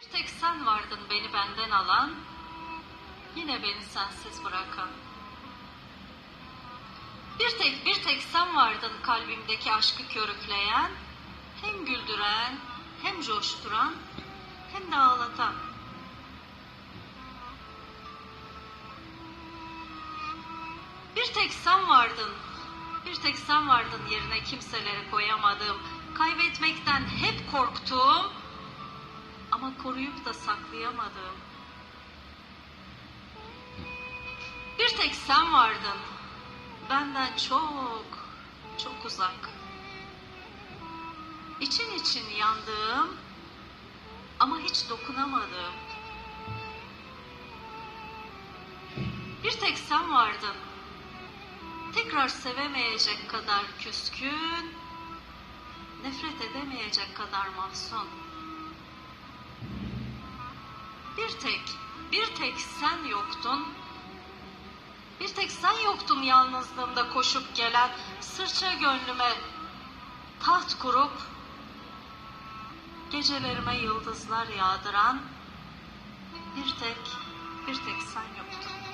Bir tek sen vardın beni benden alan, yine beni sensiz bırakan. Bir tek bir tek sen vardın kalbimdeki aşkı körükleyen, hem güldüren, hem coşturan, hem de ağlatan. Bir tek sen vardın, bir tek sen vardın yerine kimseleri koyamadım. Kaybetmekten hep korktuğum ama koruyup da saklayamadım. Bir tek sen vardın, benden çok, çok uzak. İçin için yandığım ama hiç dokunamadığım. Bir tek sen vardın, tekrar sevemeyecek kadar küskün, nefret edemeyecek kadar mahzun. Bir tek, bir tek sen yoktun. Bir tek sen yoktun yalnızlığımda koşup gelen, sırça gönlüme taht kurup, gecelerime yıldızlar yağdıran, bir tek, bir tek sen yoktun.